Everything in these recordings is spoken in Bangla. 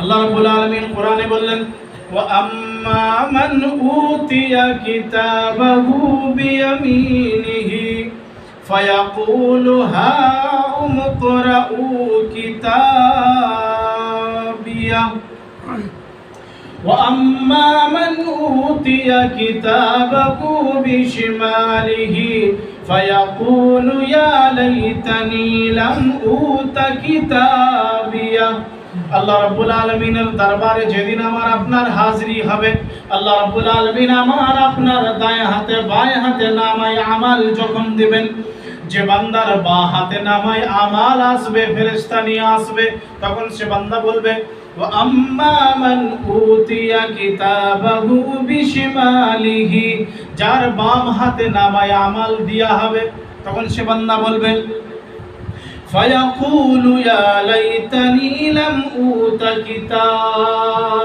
আল্লাহ রাব্বুল আলামিন কোরআনে বললেন وأما من أوتي كتابه بيمينه فيقول هاؤم اقرءوا كتابيه وأما من أوتي كتابه بشماله فيقول يا ليتني لم أوت كتابيه আল্লাহ রব্বুল আলমিনের দরবারে যেদিন আমার আপনার হাজরি হবে, আল্লাহ রব্বুল আলমিন আমার আপনার দায় হাতে, বায় হাতে নামায় আমাল যখন দিবেন। যে বান্দার বা হাতে নামায় আমাল আসবে ফেরেস্তা নিয়ে আসবে, তখন সে বান্দা বলবে যার বাম হাতে নামায় আমাল দিয়া হবে। তখন সে বান্দা বলবে فيقول يا ليتني لم أوت كتابيه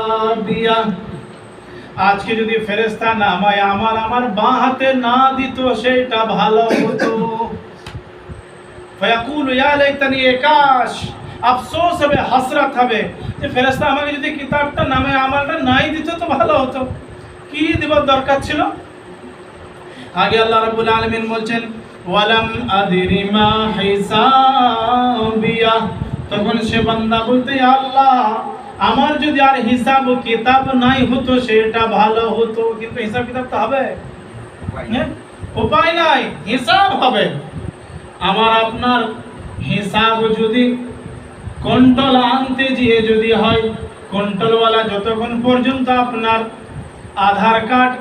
আজকে যদি ফেরেশতা নামায় আমার আমার বাঁ হাতে না দিত সেটা ভালো হতো ফয়াকুল ইয়া লাইতানি একাশ আফসোস হবে হাসরাত হবে যে ফেরেশতা আমাকে যদি কিতাবটা নামে আমারটা নাই দিত তো ভালো হতো কি দিবার দরকার ছিল আগে আল্লাহ রাব্বুল আলামিন বলছেন ওয়ালাম আদরি মা হিসাবিয়া। তখন সে বান্দা বলতে আল্লাহ আমার যদি আর হিসাব কিতাব নাই হতো সেটা ভালো হতো। কিন্তু হিসাব কিতাব তো হবে। হ্যাঁ? উপায় নাই হিসাব হবে। আমার আপনার হিসাব যদি কন্ট্রোল আনতে গিয়ে যদি হয় কন্ট্রোলওয়ালা যতক্ষণ পর্যন্ত আপনার আধার কার্ড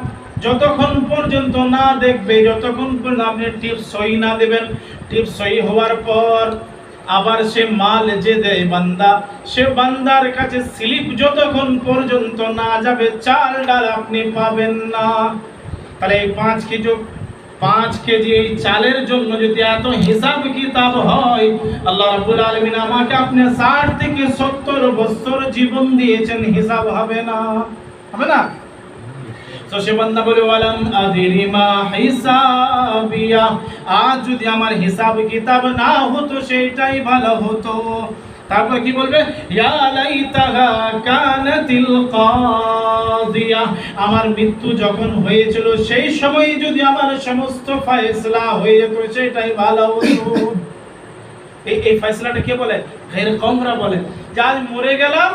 যতক্ষণ পর্যন্ত না দেখবে, যতক্ষণ পর্যন্ত আপনি টিপ সই না দেবেন টিপ সই হওয়ার পর আবার সে মাল যে দেয় বান্দা, সে বান্দার কাছে স্লিপ যতক্ষণ পর্যন্ত না যাবে, চাল ডাল আপনি পাবেন না। তাহলে এই পাঁচ কেজি পাঁচ কেজি এই চালের জন্য যদি এত হিসাব কিতাব হয়, আল্লাহ রাব্বুল আলামিন আমাকে আপনি ষাট থেকে সত্তর বছর জীবন দিয়েছেন, হিসাব হবে না। হবে না? তো সে বান্দা বলে ওয়ালাম আদিরি মা হিসাবিয়া আজ যদি আমার হিসাব কিতাব না হতো সেটাই ভালো হতো। তারপর কি বলবে? আমার মৃত্যু যখন হয়েছিল, সেই সময় যদি আমার সমস্ত ফয়সলা হয়ে যেত সেটাই ভালো হতো। এই এই ফয়সলাটা কে বলে? ফের কমরা বলে, যে আজ মরে গেলাম,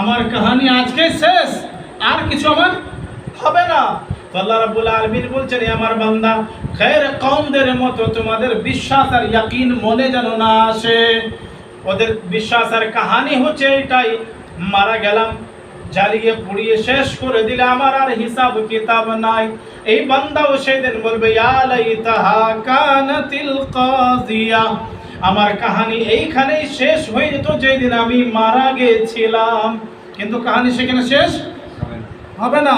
আমার কাহানি আজকে শেষ, আর কিছু আমার হবে না। আল্লাহ রাব্বুল আলামিন বলছেন, "এ আমার বান্দা খের কওমদের মতো তোমাদের বিশ্বাস আর ইয়াকিন মনে যেন না আসে। ওদের বিশ্বাস আর কাহানি হচ্ছে এটাই মারা গেলাম, জ্বালিয়ে পুড়িয়ে শেষ করে দিলে আমার আর হিসাব কিতাব নাই। এই বান্দাও সেদিন বলবে আমার কাহানি এইখানেই শেষ হয়ে যেত যেদিন আমি মারা গেছিলাম। কিন্তু কাহানি সেখানে শেষ? হবে না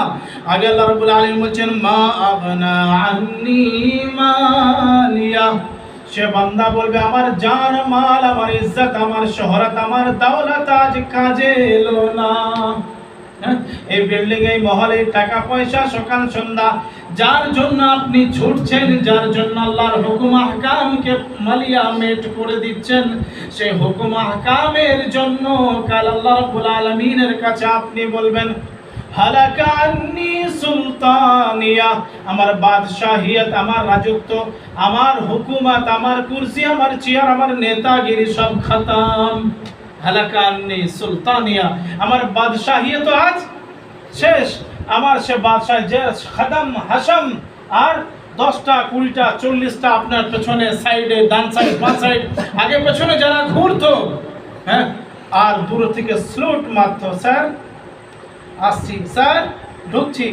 আগে আল্লাহ রাব্বুল আলামিন বলছেন, মা আগনা আন্নি মালিয়া সে বান্দা বলবে, আমার জান, মাল, আমার ইজ্জত, আমার শহরত, আমার দৌলত আজ কাজে এলো না হ্যাঁ? এই বিল্ডিং এই মহলে টাকা পয়সা, সকাল সন্ধ্যা, যার জন্য আপনি ছুটছেন, যার জন্য আল্লাহর হুকুম, আহকামকে মালিয়া মেট করে দিচ্ছেন, সেই হুকুম, আহকামের জন্য কাল আল্লাহ রাব্বুল আলামিনের কাছে আপনি বলবেন হালাকা আন্নি সুলতানিয়া। আমার বাদশাহিয়ত, আমার রাজত্ব, আমার হুকুমত, আমার কুরসি, আমার চেয়ার, আমার নেতাগিরি সব খতম। হালাকা আন্নি সুলতানিয়া। আমার বাদশাহিয়ত আজ শেষ। আমার সে বাদশাহ যে খাদাম হাসাম আর দশটা, কুড়িটা, চল্লিশটা আপনার পেছনে সাইডে, ডান সাইড, বাঁ সাইড, আগে পেছনে যারা ঘুরতো হ্যাঁ আর দূর থেকে স্লুট মারতো, স্যার আসছি স্যার ঢুকছি